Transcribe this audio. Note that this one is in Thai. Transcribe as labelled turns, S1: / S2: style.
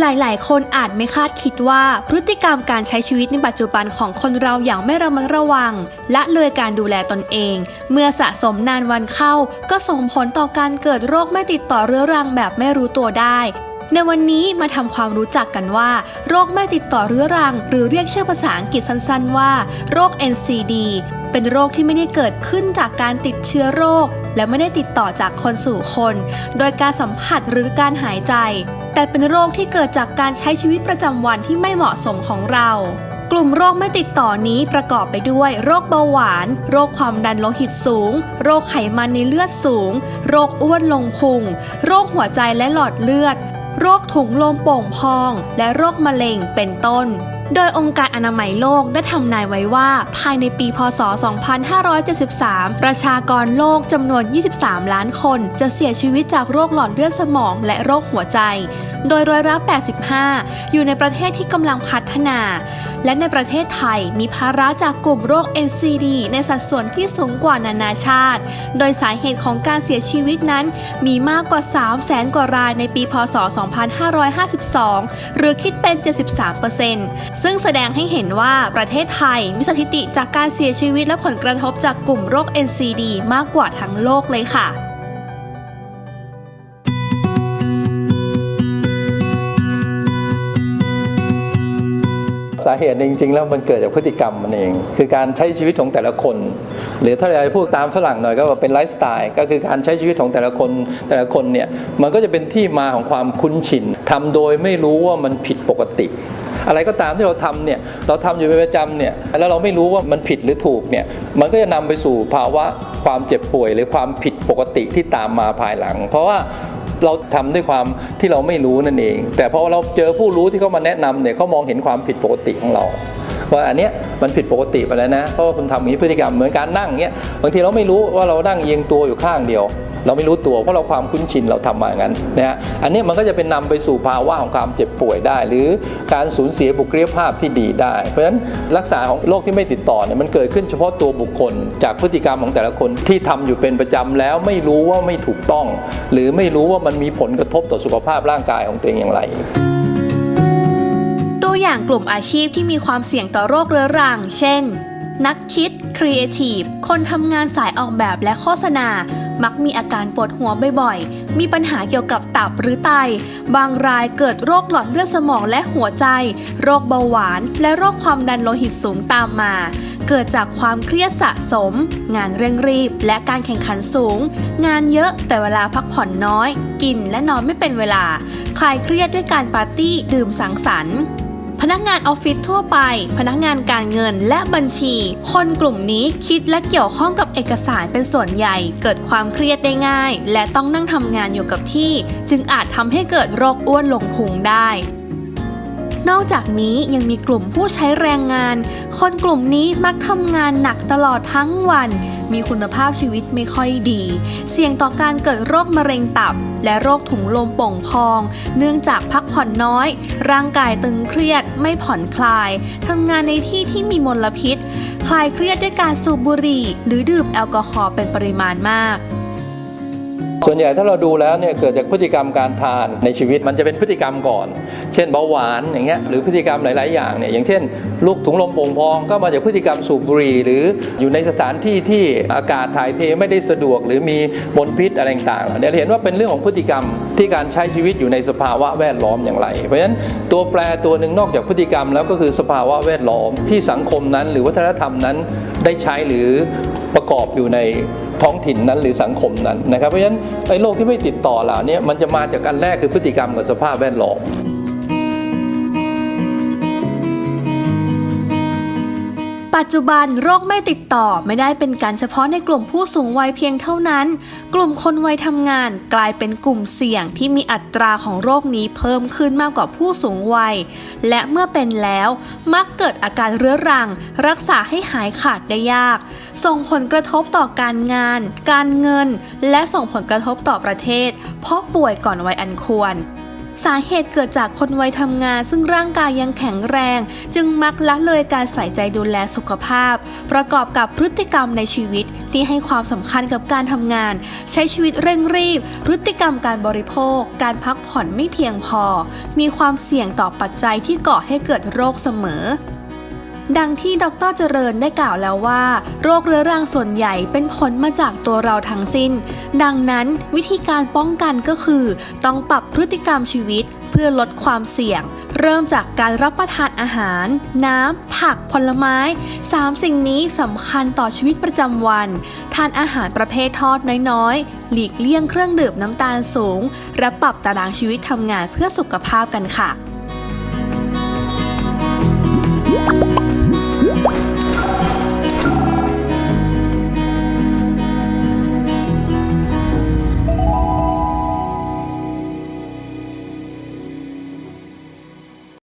S1: หลายๆ คนอาจไม่คาดคิดว่าพฤติกรรมการใช้ชีวิตในปัจจุบันของคนเราอย่างไม่ระมัดระวัง และเลยการดูแลตนเอง เมื่อสะสมนานวันเข้า ก็ส่งผลต่อการเกิดโรคไม่ติดต่อเรื้อรังแบบไม่รู้ตัวได้ ในวันนี้มาทำความรู้จักกันว่า โรคไม่ติดต่อเรื้อรัง หรือเรียกชื่อภาษาอังกฤษสั้นๆว่า โรค NCD เป็นโรคที่ไม่ได้เกิดขึ้นจากการติดเชื้อโรค และไม่ได้ติดต่อจากคนสู่คน โดยการสัมผัสหรือการหายใจ แต่เป็นโรคที่เกิดจากการใช้ชีวิตประจำวันที่ไม่เหมาะสมของเรา กลุ่มโรคไม่ติดต่อนี้ประกอบไปด้วย โรคเบาหวาน โรคความดันโลหิตสูง โรคไขมันในเลือดสูง โรคอ้วนลงพุง โรคหัวใจและหลอดเลือด โรคถุงลมโป่งพอง และโรคมะเร็งเป็นต้น โดยองค์การอนามัยโลกได้ทำนายไว้ว่า ภายในปีพศ 2573 ประชากรโลกจำนวน 23 ล้านคน จะเสียชีวิตจากโรคหลอดเลือดสมองและโรคหัวใจ โดยร้อยละ85 อยู่ในประเทศที่กำลังพัฒนา และในประเทศไทยมีภาระจากกลุ่มโรค NCD ในสัดส่วนที่สูงกว่านานาชาติ โดยสาเหตุของการเสียชีวิตนั้นมีมากกว่า 3 0 0แสนกว่ารายในปี พศ 2552 หรือคิดเป็น 73%ซึ่งแสดงให้เห็นว่าประเทศไทยมีสถิติจากการเสียชีวิตและผลกระทบจากกลุ่มโรค NCD มากกว่าทั้งโลกเลยค่ะ
S2: สาเหตุจริงๆ แล้วมันเกิดจากพฤติกรรมมันเอง คือการใช้ชีวิตของแต่ละคน หรือถ้าเราพูดตามฝรั่งหน่อยก็ว่าเป็นไลฟ์สไตล์ก็คือการใช้ชีวิตของแต่ละคนแต่ละคนเนี่ยมันก็จะเป็นที่มาของความคุ้นชินทำโดยไม่รู้ว่ามันผิดปกติ อะไรก็ตามที่เราทำเนี่ยเราทำอยู่เป็นประจำเนี่ยแล้วเราไม่รู้ว่ามันผิดหรือถูกเนี่ยมันก็จะนำไปสู่ภาวะความเจ็บป่วย หรือความผิดปกติที่ตามมาภายหลัง เพราะว่า เราทำด้วยความที่เราไม่รู้นั่นเอง แต่พอเราเจอผู้รู้ที่เขามาแนะนำเนี่ยเขามองเห็นความผิดปกติของเราว่าอันเนี้ยมันผิดปกติไปแล้วนะเพราะว่าคุณทำอย่างนี้พฤติกรรมเหมือนการนั่งเนี้ยบางทีเราไม่รู้ว่าเรานั่งเอียงตัวอยู่ข้างเดียว เราไม่รู้ตัวเพราะเราความคุ้นชินเราทำมาอย่างนั้นนะฮะอันนี้มันก็จะเป็นนำไปสู่ภาวะของความเจ็บป่วยได้ หรือการสูญเสียบุคลิกภาพที่ดีได้ เพราะฉะนั้นรักษาของโรคที่ไม่ติดต่อเนี่ยมันเกิดขึ้นเฉพาะตัวบุคคล จากพฤติกรรมของแต่ละคนที่ทำอยู่เป็นประจำแล้วไม่รู้ว่าไม่ถูกต้อง หรือไม่รู้ว่ามันมีผลกระทบต่อสุขภาพร่างกายของตัวเองอย่างไร
S1: ตัวอย่างกลุ่มอาชีพที่มีความเสี่ยงต่อโรคเรื้อรัง เช่น นักคิด ครีเอทีฟ คนทำงานสายออกแบบและโฆษณา มักมีอาการปวดหัวบ่อยๆ มีปัญหาเกี่ยวกับตับหรือไต บางรายเกิดโรคหลอดเลือดสมองและหัวใจ โรคเบาหวาน และโรคความดันโลหิตสูงตามมา เกิดจากความเครียดสะสม งานเร่งรีบ และการแข่งขันสูง งานเยอะแต่เวลาพักผ่อนน้อย กินและนอนไม่เป็นเวลา คลายเครียดด้วยการปาร์ตี้ดื่มสังสรรค์ พนักงานออฟฟิศทั่วไป พนักงานการเงินและบัญชี คนกลุ่มนี้คิดและเกี่ยวข้องกับเอกสารเป็นส่วนใหญ่ เกิดความเครียดได้ง่าย และต้องนั่งทำงานอยู่กับที่ จึงอาจทำให้เกิดโรคอ้วนลงพุงได้นอกจากนี้ยังมีกลุ่มผู้ใช้แรงงาน คนกลุ่มนี้มักทำงานหนักตลอดทั้งวัน มีคุณภาพชีวิตไม่ค่อยดี เสี่ยงต่อการเกิดโรคมะเร็งตับ และโรคถุงลมโป่งพอง เนื่องจากพักผ่อนน้อย ร่างกายตึงเครียด ไม่ผ่อนคลายทำงานในที่ที่มีมลพิษ คลายเครียดด้วยการสูบบุหรี่ หรือดื่มแอลกอฮอล์เป็นปริมาณมาก
S2: ส่วนใหญ่ถ้าเราดูแล้วเนี่ยเกิดจากพฤติกรรมการทานในชีวิตมันจะเป็นพฤติกรรมก่อน เช่นเบาหวานอย่างเงี้ยหรือพฤติกรรมหลาย ๆ อย่างเนี่ยอย่างเช่นลูกถุงลมโป่งพองก็มาจากพฤติกรรมสูบบุหรี่หรืออยู่ในสถานที่ที่อากาศถ่ายเทไม่ได้สะดวก หรือมีมลพิษอะไรต่างๆเนี่ยเราเห็นว่าเป็นเรื่องของพฤติกรรมที่การใช้ชีวิตอยู่ในสภาวะแวดล้อมอย่างไร เพราะฉะนั้นตัวแปรตัวหนึ่งนอกจากพฤติกรรมแล้วก็คือสภาวะแวดล้อมที่สังคมนั้น หรือวัฒนธรรมนั้นได้ใช้หรือประกอบอยู่ในท้องถิ่นนั้นหรือสังคมนั้นนะครับเพราะฉะนั้นไอ้โรคที่ไม่ติดต่อเหล่านี้มันจะมาจากการแรกคือพฤติกรรมกับสภาพแวดล้อม
S1: ปัจจุบันโรคไม่ติดต่อไม่ได้เป็นการเฉพาะในกลุ่มผู้สูงวัยเพียงเท่านั้น กลุ่มคนวัยทำงานกลายเป็นกลุ่มเสี่ยงที่มีอัตราของโรคนี้เพิ่มขึ้นมากกว่าผู้สูงวัย และเมื่อเป็นแล้วมักเกิดอาการเรื้อรัง รักษาให้หายขาดได้ยาก ส่งผลกระทบต่อการงาน การเงิน และส่งผลกระทบต่อประเทศ เพราะป่วยก่อนวัยอันควร สาเหตุเกิดจากคนวัยทำงาน ซึ่งร่างกายยังแข็งแรง จึงมักละเลยการใส่ใจดูแลสุขภาพ ประกอบกับพฤติกรรมในชีวิตที่ให้ความสำคัญกับการทำงาน ใช้ชีวิตเร่งรีบ พฤติกรรมการบริโภค การพักผ่อนไม่เพียงพอ มีความเสี่ยงต่อปัจจัยที่ก่อให้เกิดโรคเสมอ ดังที่ดรเจริญได้กล่าวแล้วว่า โรคเรื้อรังส่วนใหญ่เป็นผลมาจากตัวเราทั้งสิ้น ดังนั้นวิธีการป้องกันก็คือ ต้องปรับพฤติกรรมชีวิตเพื่อลดความเสี่ยง เริ่มจากการรับประทานอาหาร น้ำ ผักผลไม้ 3 สิ่งนี้สำคัญต่อชีวิตประจำวัน ทานอาหารประเภททอดน้อยๆ หลีกเลี่ยงเครื่องดื่มน้ำตาลสูง และปรับตารางชีวิตทำงานเพื่อสุขภาพกันค่ะ